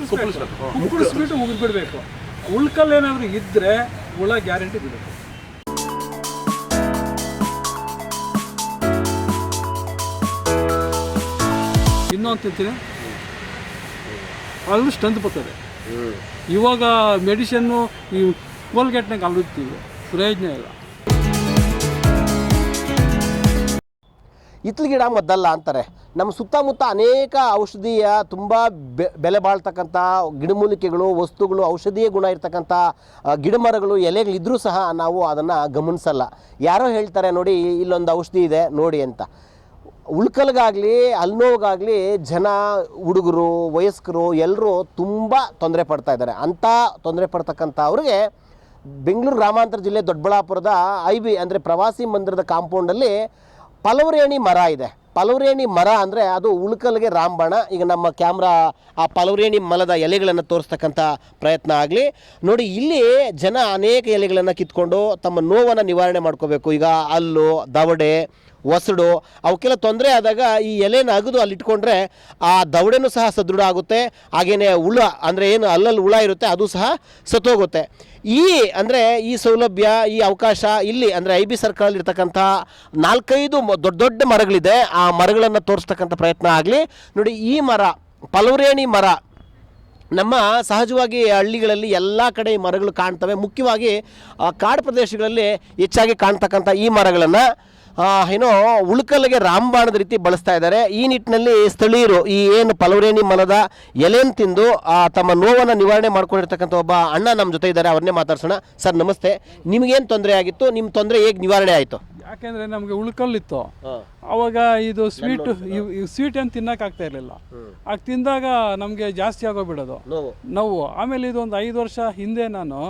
ಕುಕ್ಕಳಿಸ್ಬೇಕು ಕುಕ್ಕಳಿಸ್ಬಿಟ್ಟು ಮುಗಿದ್ಬಿಡ್ಬೇಕು ಉಳ್ಕಲ್ ಏನಾದ್ರು ಇದ್ರೆ ಹುಳ ಗ್ಯಾರಂಟಿ ಬಿಡುತ್ತೆ ಇನ್ನೊಂದು ತಿಂತೀನಿ ಅಲ್ಲೂ ಸ್ಟ್ರೆಂತ್ ಬರ್ತದೆ. ಇವಾಗ ಮೆಡಿಷನ್ನು ಈ ಕೋಲ್ಗೇಟ್ನಾಗ ಅಲ್ಲಿರ್ತೀವಿ ಪ್ರಯೋಜನ ಇಲ್ಲ. ಇತ್ಲ ಗಿಡ ಮದ್ದಲ್ಲ ಅಂತಾರೆ. ನಮ್ಮ ಸುತ್ತಮುತ್ತ ಅನೇಕ ಔಷಧೀಯ ತುಂಬ ಬೆಲೆ ಬಾಳ್ತಕ್ಕಂಥ ಗಿಡಮೂಲಿಕೆಗಳು ವಸ್ತುಗಳು, ಔಷಧೀಯ ಗುಣ ಇರ್ತಕ್ಕಂಥ ಗಿಡಮರಗಳು ಎಲೆಗಳಿದ್ರೂ ಸಹ ನಾವು ಅದನ್ನು ಗಮನಿಸಲ್ಲ. ಯಾರೋ ಹೇಳ್ತಾರೆ ನೋಡಿ, ಇಲ್ಲೊಂದು ಔಷಧಿ ಇದೆ, ನೋಡಿ ಅಂತ. ಉಳ್ಕಲ್ಗಾಗಲಿ ಹಲ್ನೋವಿಗಾಗಲಿ ಜನ, ಹುಡುಗರು, ವಯಸ್ಕರು ಎಲ್ಲರೂ ತುಂಬ ತೊಂದರೆ ಪಡ್ತಾ ಇದ್ದಾರೆ. ಅಂಥ ತೊಂದರೆ ಪಡ್ತಕ್ಕಂಥ ಅವ್ರಿಗೆ ಬೆಂಗಳೂರು ಗ್ರಾಮಾಂತರ ಜಿಲ್ಲೆ ದೊಡ್ಡಬಳ್ಳಾಪುರದ ಐ ಬಿ ಅಂದರೆ ಪ್ರವಾಸಿ ಮಂದಿರದ ಕಾಂಪೌಂಡಲ್ಲಿ ಪಲವರೇಣಿ ಮರ ಇದೆ. ಪಲವರೇಣಿ ಮರ ಅಂದರೆ ಅದು ಉಳ್ಕಲ್ಗೆ ರಾಮಬಾಣ. ಈಗ ನಮ್ಮ ಕ್ಯಾಮ್ರಾ ಆ ಪಲವರೇಣಿ ಮಲದ ಎಲೆಗಳನ್ನು ತೋರಿಸ್ತಕ್ಕಂಥ ಪ್ರಯತ್ನ ಆಗಲಿ. ನೋಡಿ, ಇಲ್ಲಿ ಜನ ಅನೇಕ ಎಲೆಗಳನ್ನು ಕಿತ್ಕೊಂಡು ತಮ್ಮ ನೋವನ್ನು ನಿವಾರಣೆ ಮಾಡ್ಕೋಬೇಕು. ಈಗ ಅಲ್ಲು, ದವಡೆ ಒಸಡು, ಅವಕ್ಕೆಲ್ಲ ತೊಂದರೆ ಆದಾಗ ಈ ಎಲೆನ ಅಗದು ಅಲ್ಲಿ ಇಟ್ಕೊಂಡ್ರೆ ಆ ದವಡೆನೂ ಸಹ ಸದೃಢ ಆಗುತ್ತೆ. ಹಾಗೆಯೇ ಹುಳ, ಅಂದರೆ ಏನು ಅಲ್ಲಲ್ಲಿ ಹುಳ ಇರುತ್ತೆ, ಅದು ಸಹ ಸತ್ತೋಗುತ್ತೆ. ಈ, ಅಂದರೆ ಈ ಸೌಲಭ್ಯ, ಈ ಅವಕಾಶ ಇಲ್ಲಿ, ಅಂದರೆ ಐ ಬಿ ಸರ್ಕಲಲ್ಲಿ ಇರ್ತಕ್ಕಂಥ ನಾಲ್ಕೈದು ದೊಡ್ಡ ದೊಡ್ಡ ಮರಗಳಿದೆ. ಆ ಮರಗಳನ್ನು ತೋರಿಸ್ತಕ್ಕಂಥ ಪ್ರಯತ್ನ ಆಗಲಿ. ನೋಡಿ, ಈ ಮರ, ಪಲವರೇಣಿ ಮರ, ನಮ್ಮ ಸಹಜವಾಗಿ ಹಳ್ಳಿಗಳಲ್ಲಿ ಎಲ್ಲ ಕಡೆ ಈ ಮರಗಳು ಕಾಣ್ತವೆ. ಮುಖ್ಯವಾಗಿ ಕಾಡು ಪ್ರದೇಶಗಳಲ್ಲಿ ಹೆಚ್ಚಾಗಿ ಕಾಣ್ತಕ್ಕಂಥ ಈ ಮರಗಳನ್ನು ಏನೋ ಉಳ್ಕಲ್ಗೆ ರಾಮಬಾಣದ ರೀತಿ ಬಳಸ್ತಾ ಇದ್ದಾರೆ. ಈ ನಿಟ್ಟಿನಲ್ಲಿ ಸ್ಥಳೀಯರು ಈ ಏನು ಪಲವರೇಣಿ ಮಲದ ಎಲೆಯನ್ನು ತಿಂದು ಆ, ತಮ್ಮ ನೋವನ್ನು ನಿವಾರಣೆ ಮಾಡ್ಕೊಂಡಿರ್ತಕ್ಕಂಥ ಒಬ್ಬ ಅಣ್ಣ ನಮ್ಮ ಜೊತೆ ಇದ್ದಾರೆ ಅವ್ರನ್ನೇ ಮಾತಾಡ್ಸೋಣ. ಸರ್ ನಮಸ್ತೆ. ನಿಮಗೇನು ತೊಂದರೆ ಆಗಿತ್ತು? ನಿಮ್ಮ ತೊಂದರೆ ಹೇಗೆ ನಿವಾರಣೆ ಆಯಿತು? ಯಾಕೆಂದ್ರೆ ನಮಗೆ ಉಳ್ಕಲ್ಲಿತ್ತು. ಅವಾಗ ಇದು ಸ್ವೀಟ್ ಸ್ವೀಟ್ ಏನು ತಿನ್ನೋಕ್ಕಾಗ್ತಾ ಇರಲಿಲ್ಲ. ಆಗ ತಿಂದಾಗ ನಮಗೆ ಜಾಸ್ತಿ ಆಗೋಗ್ಬಿಡೋದು ನೋವು. ನೋವು. ಆಮೇಲೆ ಇದು ಒಂದು ಐದು ವರ್ಷ ಹಿಂದೆ ನಾನು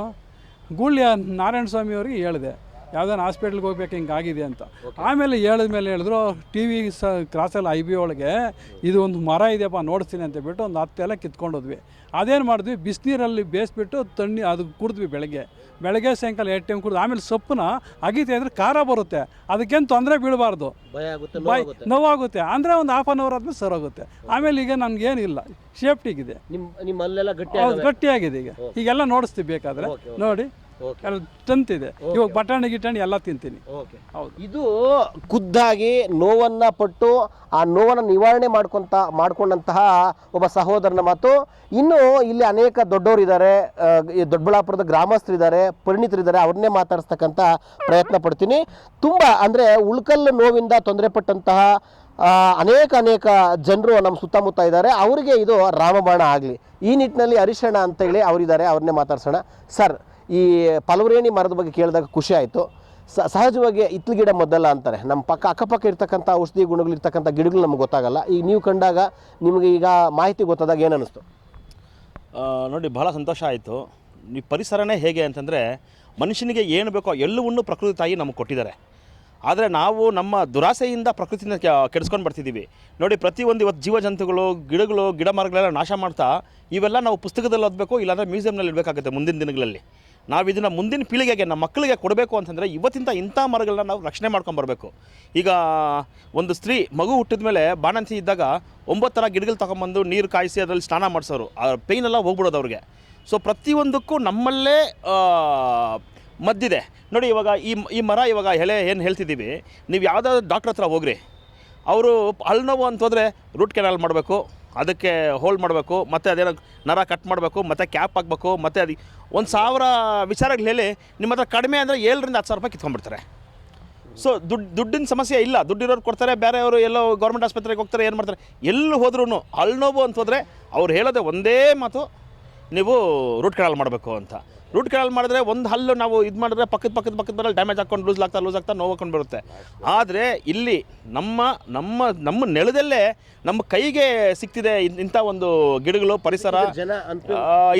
ಗುಳ್ಯ ನಾರಾಯಣ ಸ್ವಾಮಿ ಅವ್ರಿಗೆ ಹೇಳಿದೆ. ಯಾವ್ದಾನ ಹಾಸ್ಪಿಟ್ಲ್ಗೆ ಹೋಗ್ಬೇಕು ಹಿಂಗೆ ಆಗಿದೆ ಅಂತ ಆಮೇಲೆ ಹೇಳಿದ ಮೇಲೆ ಹೇಳಿದ್ರು ಟಿ ವಿ ಸ ಕ್ರಾಸಲ್ಲಿ ಐ ಬಿ ಒಳಗೆ ಇದು ಒಂದು ಮರ ಇದೆಯಪ್ಪ ನೋಡಿಸ್ತೀನಿ ಅಂತ ಬಿಟ್ಟು ಒಂದು ಹತ್ತೆಲ್ಲ ಕಿತ್ಕೊಂಡೋದ್ವಿ ಅದೇನು ಮಾಡಿದ್ವಿ ಬಿಸಿನೀರಲ್ಲಿ ಬೇಯಿಸ್ಬಿಟ್ಟು ತಣ್ಣಿ ಅದು ಕುಡಿದ್ವಿ ಬೆಳಗ್ಗೆ. ಬೆಳಗ್ಗೆ ಸಾಯಂಕಾಲ ಎರಡು ಟೈಮ್ ಕುಡಿದು ಆಮೇಲೆ ಸೊಪ್ಪನ್ನ ಅಗಿತೆ ಅಂದರೆ ಖಾರ ಬರುತ್ತೆ. ಅದಕ್ಕೇನು ತೊಂದರೆ ಬೀಳಬಾರ್ದು. ಬಾಯ್ ನೋವಾಗುತ್ತೆ. ಅಂದರೆ ಒಂದು ಹಾಫ್ ಆನ್ ಅವರ್ ಆದಮೇಲೆ ಸರೋಗುತ್ತೆ ಆಮೇಲೆ ಈಗ ನಮ್ಗೇನಿಲ್ಲ ಸೇಫ್ಟಿಗಿದೆ ನಿಮ್ಮ ನಿಮ್ಮ ಅಲ್ಲೆಲ್ಲ ಗಟ್ಟಿ ಗಟ್ಟಿಯಾಗಿದೆ ಈಗ. ಈಗೆಲ್ಲ ನೋಡಿಸ್ತೀವಿ ಬೇಕಾದರೆ. ನೋಡಿ. ಎಲ್ಲ ತಂತಿದೆ. ಇವಾಗ ಬಟಾಣಿ ಗಿಟಾಣಿ ಎಲ್ಲ ತಿಂತೀನಿ. ಓಕೆ ಹೌದು. ಇದು ಖುದ್ದಾಗಿ ನೋವನ್ನು ಪಟ್ಟು ಆ ನೋವನ್ನು ನಿವಾರಣೆ ಮಾಡ್ಕೊಂತ ಮಾಡ್ಕೊಂಡಂತಹ ಒಬ್ಬ ಸಹೋದರನ ಮಾತು. ಇನ್ನು ಇಲ್ಲಿ ಅನೇಕ ದೊಡ್ಡವರಿದ್ದಾರೆ ದೊಡ್ಡಬಳ್ಳಾಪುರದ ಗ್ರಾಮಸ್ಥರಿದ್ದಾರೆ ಪರಿಣಿತರಿದ್ದಾರೆ ಅವ್ರನ್ನೇ ಮಾತಾಡಿಸ್ತಕ್ಕಂಥ ಪ್ರಯತ್ನ ಪಡ್ತೀನಿ. ತುಂಬ ಅಂದರೆ ಉಳ್ಕಲ್ ನೋವಿಂದ ತೊಂದರೆ ಪಟ್ಟಂತಹ ಅನೇಕ ಅನೇಕ ಜನರು ನಮ್ಮ ಸುತ್ತಮುತ್ತ ಇದ್ದಾರೆ. ಅವರಿಗೆ ಇದು ರಾಮಬಾಣ ಆಗಲಿ. ಈ ನಿಟ್ಟಿನಲ್ಲಿ ಹರಿಶಣ್ಣ ಅಂತೇಳಿ ಅವರಿದ್ದಾರೆ ಅವ್ರನ್ನೇ ಮಾತಾಡ್ಸೋಣ. ಸರ್ ಈ ಪಲವರೇಣಿ ಮರದ ಬಗ್ಗೆ ಕೇಳಿದಾಗ ಖುಷಿ ಆಯಿತು. ಸಹಜವಾಗಿ ಇತ್ಲು ಗಿಡ ಮೊದಲ ಅಂತಾರೆ. ನಮ್ಮ ಪಕ್ಕ, ಅಕ್ಕಪಕ್ಕ ಇರ್ತಕ್ಕಂಥ ಔಷಧಿ ಗುಣಗಳು ಇರ್ತಕ್ಕಂಥ ಗಿಡಗಳು ನಮ್ಗೆ ಗೊತ್ತಾಗಲ್ಲ. ಈಗ ನೀವು ಕಂಡಾಗ ನಿಮಗೆ ಈಗ ಮಾಹಿತಿ ಗೊತ್ತಾದಾಗ ಏನು ಅನ್ನಿಸ್ತು? ನೋಡಿ, ಬಹಳ ಸಂತೋಷ ಆಯಿತು. ಈ ಪರಿಸರನೇ ಹೇಗೆ ಅಂತಂದರೆ, ಮನುಷ್ಯನಿಗೆ ಏನು ಬೇಕೋ ಎಲ್ಲವನ್ನೂ ಪ್ರಕೃತಿ ತಾಯಿ ನಮಗೆ ಕೊಟ್ಟಿದ್ದಾರೆ. ಆದರೆ ನಾವು ನಮ್ಮ ದುರಾಸೆಯಿಂದ ಪ್ರಕೃತಿನ ಕೆಡಿಸ್ಕೊಂಡು ಬರ್ತಿದ್ದೀವಿ ನೋಡಿ, ಪ್ರತಿಯೊಂದು ಇವತ್ತು ಜೀವಜಂತುಗಳು, ಗಿಡಗಳು, ಗಿಡ ಮರಗಳೆಲ್ಲ ನಾಶ ಮಾಡ್ತಾ, ಇವೆಲ್ಲ ನಾವು ಪುಸ್ತಕದಲ್ಲಿ ಓದಬೇಕು, ಇಲ್ಲಾಂದರೆ ಮ್ಯೂಸಿಯಂನಲ್ಲಿ ಇಡಬೇಕಾಗುತ್ತೆ ಮುಂದಿನ ದಿನಗಳಲ್ಲಿ. ನಾವು ಇದನ್ನು ಮುಂದಿನ ಪೀಳಿಗೆಗೆ, ನಮ್ಮ ಮಕ್ಕಳಿಗೆ ಕೊಡಬೇಕು ಅಂತಂದರೆ ಇವತ್ತಿಂದ ಇಂಥ ಮರಗಳನ್ನ ನಾವು ರಕ್ಷಣೆ ಮಾಡ್ಕೊಂಬರ್ಬೇಕು ಈಗ ಒಂದು ಸ್ತ್ರೀ ಮಗು ಹುಟ್ಟಿದ ಮೇಲೆ ಬಾಣಂತಿ ಇದ್ದಾಗ ಒಂಬತ್ತು ಥರ ಗಿಡಗಳು ತಗೊಂಬಂದು ನೀರು ಕಾಯಿಸಿ ಅದರಲ್ಲಿ ಸ್ನಾನ ಮಾಡಿಸೋರು. ಆ ಪೈನೆಲ್ಲ ಹೋಗ್ಬಿಡೋದು ಅವ್ರಿಗೆ. ಸೊ ಪ್ರತಿಯೊಂದಕ್ಕೂ ನಮ್ಮಲ್ಲೇ ಮದ್ದಿದೆ. ನೋಡಿ ಇವಾಗ ಈ ಈ ಮರ ಇವಾಗ ಎಲೆ ಏನು ಹೇಳ್ತಿದ್ದೀವಿ, ನೀವು ಯಾವುದಾದ್ರು ಡಾಕ್ಟ್ರ್ ಹತ್ರ ಹೋಗ್ರಿ. ಅವರು ಹಲ್ಲು ನೋವು ಅಂತ ರೂಟ್ ಕೆನಾಲ್ ಮಾಡಬೇಕು. ಅದಕ್ಕೆ ಹೋಲ್ಡ್ ಮಾಡಬೇಕು, ಮತ್ತು ಅದೇನೋ ನರ ಕಟ್ ಮಾಡಬೇಕು, ಮತ್ತು ಕ್ಯಾಪ್ ಹಾಕಬೇಕು, ಮತ್ತು ಅದು ಒಂದು ಸಾವಿರ ವಿಚಾರಗಳು ಹೇಳಿ ನಿಮ್ಮ ಹತ್ರ ಕಡಿಮೆ ಅಂದರೆ ಏಳರಿಂದ ಹತ್ತು ಸಾವಿರ ರೂಪಾಯಿ ಕಿತ್ಕೊಂಡ್ಬಿಡ್ತಾರೆ. ಸೊ ದುಡ್ಡು ದುಡ್ಡಿನ ಸಮಸ್ಯೆ ಇಲ್ಲ. ದುಡ್ಡಿರೋರು ಕೊಡ್ತಾರೆ ಬೇರೆಯವರು ಎಲ್ಲೋ ಗೌರ್ಮೆಂಟ್ ಆಸ್ಪತ್ರೆಗೆ ಹೋಗ್ತಾರೆ, ಏನು ಮಾಡ್ತಾರೆ? ಎಲ್ಲಿ ಹೋದ್ರೂ ಅಲ್ಲಿ ನೋವು ಅಂತ ಹೋದರೆ ಅವ್ರು ಹೇಳೋದೇ ಒಂದೇ ಮಾತು, ನೀವು ರೂಟ್ ಕಡಲ್ ಮಾಡಬೇಕು ಅಂತ. ರೂಟ್ ಕೆನಾಲ್ ಮಾಡಿದ್ರೆ ಒಂದು ಹಲ್ಲು ನಾವು ಇದು ಮಾಡಿದ್ರೆ ಪಕ್ಕದ ಪಕ್ಕದ ಪಕ್ಕದ ಮೇಲೆ ಡ್ಯಾಮೇಜ್ ಹಾಕೊಂಡು ಲೂಸ್ ಆಗ್ತಾ ಲೂಸ್ ಆಗ್ತಾ ನೋವು ಹಾಕೊಂಡು ಬರುತ್ತೆ. ಆದರೆ ಇಲ್ಲಿ ನಮ್ಮ ನಮ್ಮ ನಮ್ಮ ನೆಲದಲ್ಲೇ ನಮ್ಮ ಕೈಗೆ ಸಿಗ್ತಿದೆ ಇಂಥ ಒಂದು ಗಿಡಗಳು ಪರಿಸರ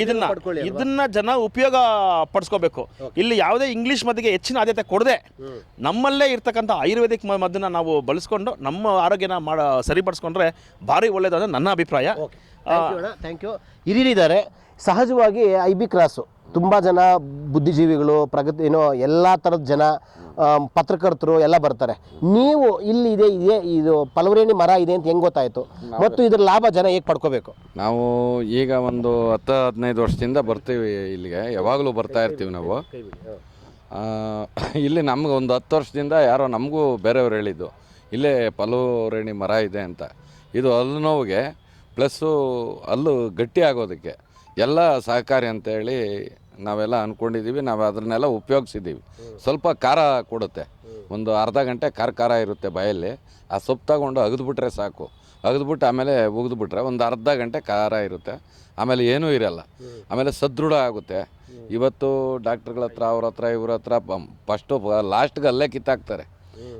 ಇದನ್ನ? ಇದನ್ನ ಜನ ಉಪಯೋಗ ಪಡಿಸ್ಕೋಬೇಕು. ಇಲ್ಲಿ ಯಾವುದೇ ಇಂಗ್ಲೀಷ್ ಮದ್ದಿಗೆ ಹೆಚ್ಚಿನ ಆದ್ಯತೆ ಕೊಡದೆ ನಮ್ಮಲ್ಲೇ ಇರ್ತಕ್ಕಂಥ ಆಯುರ್ವೇದಿಕ್ ಮದ್ದನ್ನ ನಾವು ಬಳಸ್ಕೊಂಡು ನಮ್ಮ ಆರೋಗ್ಯನ ಮಾಡ ಸರಿಪಡಿಸ್ಕೊಂಡ್ರೆ ಭಾರಿ ಒಳ್ಳೇದು ನನ್ನ ಅಭಿಪ್ರಾಯ. ಥ್ಯಾಂಕ್ ಯು ಅಣ್ಣ. ಥ್ಯಾಂಕ್ ಯು ಹಿರಿಯರಿದ್ದಾರೆ. ಸಹಜವಾಗಿ ಐ ಬಿ ಕ್ರಾಸು. ತುಂಬ ಜನ ಬುದ್ಧಿಜೀವಿಗಳು ಪ್ರಗತಿ ಏನೋ ಎಲ್ಲ ಥರದ ಜನ ಪತ್ರಕರ್ತರು ಎಲ್ಲ ಬರ್ತಾರೆ. ನೀವು ಇಲ್ಲಿ ಇದೆ ಇದೆ ಇದು ಪಲವರೇಣಿ ಮರ ಇದೆ ಅಂತ ಹೆಂಗೆ ಗೊತ್ತಾಯಿತು? ಮತ್ತು ಇದ್ರ ಲಾಭ ಜನ ಹೇಗೆ ಪಡ್ಕೋಬೇಕು? ನಾವು ಈಗ ಒಂದು ಹತ್ತು ಹದಿನೈದು ವರ್ಷದಿಂದ ಬರ್ತೀವಿ ಇಲ್ಲಿಗೆ. ಯಾವಾಗಲೂ ಬರ್ತಾ ಇರ್ತೀವಿ ನಾವು. ಆ, ಇಲ್ಲಿ ನಮ್ಗೆ ಒಂದು ಹತ್ತು ವರ್ಷದಿಂದ ಯಾರೋ ನಮಗೂ ಬೇರೆಯವ್ರು ಹೇಳಿದ್ದು ಇಲ್ಲೇ ಪಲವರೇಣಿ ಮರ ಇದೆ ಅಂತ. ಇದು ಹಲ್ಲು ನೋವಿಗೆ ಪ್ಲಸ್ಸು ಅಲ್ಲೂ ಗಟ್ಟಿ ಆಗೋದಕ್ಕೆ. ಎಲ್ಲ ಸಹಕಾರಿ ಅಂತೇಳಿ ನಾವೆಲ್ಲ ಅಂದ್ಕೊಂಡಿದ್ದೀವಿ ನಾವು ಅದನ್ನೆಲ್ಲ ಉಪಯೋಗಿಸಿದ್ದೀವಿ. ಸ್ವಲ್ಪ ಖಾರ ಕೊಡುತ್ತೆ. ಒಂದು ಅರ್ಧ ಗಂಟೆ ಖಾರ ಖಾರ ಇರುತ್ತೆ ಬಾಯಲ್ಲಿ. ಆ ಸೊಪ್ಪು ತಗೊಂಡು ಅಗದ್ಬಿಟ್ರೆ ಸಾಕು. ಅಗದ್ಬಿಟ್ಟು ಆಮೇಲೆ ಉಗಿದ್ಬಿಟ್ರೆ ಒಂದು ಅರ್ಧ ಗಂಟೆ ಖಾರ ಇರುತ್ತೆ. ಆಮೇಲೆ ಏನೂ ಇರಲ್ಲ. ಆಮೇಲೆ ಸದೃಢ ಆಗುತ್ತೆ. ಇವತ್ತು ಡಾಕ್ಟ್ರುಗಳ ಹತ್ರ, ಅವ್ರ ಹತ್ರ, ಇವ್ರ ಹತ್ರ ಫಸ್ಟು ಲಾಸ್ಟ್ಗೆ ಅಲ್ಲೇ ಕಿತ್ತಾಕ್ತಾರೆ.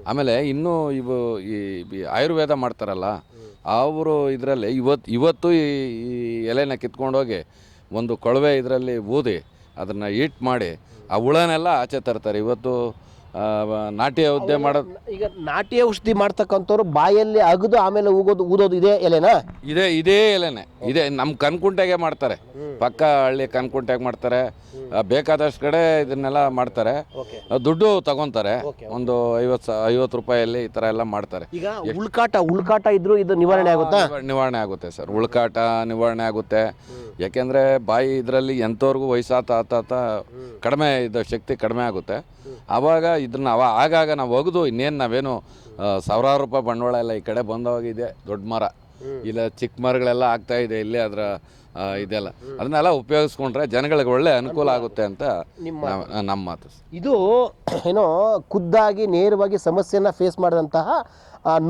ಆಮೇಲೆ ಇನ್ನೂ ಇವು ಈ ಆಯುರ್ವೇದ ಮಾಡ್ತಾರಲ್ಲ, ಅವರು ಇದರಲ್ಲಿ ಇವತ್ತು ಇವತ್ತು ಈ ಎಲೆನ ಕಿತ್ಕೊಂಡೋಗಿ ಒಂದು ಕೊಳವೆ ಇದರಲ್ಲಿ ಊದಿ ಅದನ್ನು ಈಟ್ ಮಾಡಿ ಆ ಹುಳನೆಲ್ಲ ಆಚೆ ತರ್ತಾರೆ. ಇವತ್ತು ನಾಟಿ ಔಷಧಿ ಮಾಡೋದು ಈಗ ನಾಟಿ ಔಷಧಿ ಮಾಡ್ತಕ್ಕಂಥವ್ರು ಬಾಯಲ್ಲಿ ಅಗದು ಆಮೇಲೆ ಊಗೋದು ಊದೋದು ಇದೇ ಎಲೆನಾ? ಇದೇ ಇದೇ ಎಲೆನೆ. ಇದೇ ನಮ್ಮ ಕನ್ಕುಂಟೆಗೆ ಮಾಡ್ತಾರೆ. ಪಕ್ಕ ಹಳ್ಳಿ ಕನ್ಕುಂಟೆಗೆ ಮಾಡ್ತಾರೆ. ಬೇಕಾದಷ್ಟು ಕಡೆ ಇದನ್ನೆಲ್ಲ ಮಾಡ್ತಾರೆ. ದುಡ್ಡು ತಗೊಂತಾರೆ. ಒಂದು ಐವತ್ತು ಐವತ್ತು ರೂಪಾಯಲ್ಲಿ ಈ ಥರ ಎಲ್ಲ ಮಾಡ್ತಾರೆ. ಈಗ ಉಳ್ಕಾಟ ಉಳ್ಕಾಟ ಇದ್ರೂ ಇದು ನಿವಾರಣೆ ಆಗುತ್ತಾ? ನಿವಾರಣೆ ಆಗುತ್ತೆ ಸರ್. ಉಳ್ಕಾಟ ನಿವಾರಣೆ ಆಗುತ್ತೆ. ಯಾಕೆಂದರೆ ಬಾಯಿ ಇದರಲ್ಲಿ ಎಂಥವ್ರಿಗೂ ವಯಸ್ಸಾತ ಆತ ಕಡಿಮೆ ಇದ್ದ ಶಕ್ತಿ ಕಡಿಮೆ ಆಗುತ್ತೆ. ಆವಾಗ ಇದನ್ನ ಅವ ಆಗಾಗ ನಾವು ಒಗೆದು ಇನ್ನೇನು ನಾವೇನು ಸಾವಿರಾರು ರೂಪಾಯಿ ಬಂಡವಾಳ ಎಲ್ಲ ಈ ಕಡೆ ಬಂದೋಗಿದೆ ದೊಡ್ಡ ಮರ. ಇಲ್ಲ ಚಿಕ್ಕ ಮರಗಳೆಲ್ಲ ಆಗ್ತಾ ಇದೆ ಇಲ್ಲಿ ಅದರ ಇದೆಲ್ಲ. ಅದನ್ನೆಲ್ಲ ಉಪಯೋಗಿಸ್ಕೊಂಡ್ರೆ ಜನಗಳಿಗೆ ಒಳ್ಳೆ ಅನುಕೂಲ ಆಗುತ್ತೆ ಅಂತ ನಿಮ್ಮ ಮಾತು. ಇದು ಏನೋ ಖುದ್ದಾಗಿ ನೇರವಾಗಿ ಸಮಸ್ಯೆಯನ್ನು ಫೇಸ್ ಮಾಡಿದಂತಹ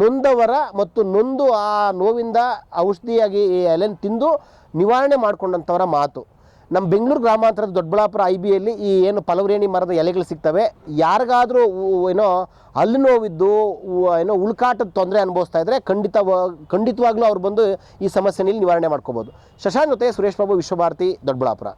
ನೊಂದವರ ಮತ್ತು ನೊಂದು ಆ ನೋವಿಂದ ಔಷಧಿಯಾಗಿ ಎಲೆನ ತಿಂದು ನಿವಾರಣೆ ಮಾಡ್ಕೊಂಡಂಥವರ ಮಾತು. ನಮ್ಮ ಬೆಂಗಳೂರು ಗ್ರಾಮಾಂತರದ ದೊಡ್ಡಬಳ್ಳಾಪುರ ಐ ಬಿಯಲ್ಲಿ ಈ ಏನು ಫಲವರೇಣಿ ಮರದ ಎಲೆಗಳು ಸಿಗ್ತವೆ. ಯಾರಿಗಾದರೂ ಏನೋ ಅಲ್ಲಿ ನೋವಿದ್ದು ಏನೋ ಉಳ್ಕಾಟದ ತೊಂದರೆ ಅನುಭವಿಸ್ತಾ ಇದ್ದರೆ ಖಂಡಿತ ಖಂಡಿತವಾಗ್ಲೂ ಅವ್ರು ಬಂದು ಈ ಸಮಸ್ಯೆನಲ್ಲಿ ನಿವಾರಣೆ ಮಾಡ್ಕೋಬೋದು. ಶಶಾಂಕ್ ಜೊತೆ ಸುರೇಶ್ ಬಾಬು ವಿಶ್ವಭಾರತಿ, ದೊಡ್ಡಬಳ್ಳಾಪುರ.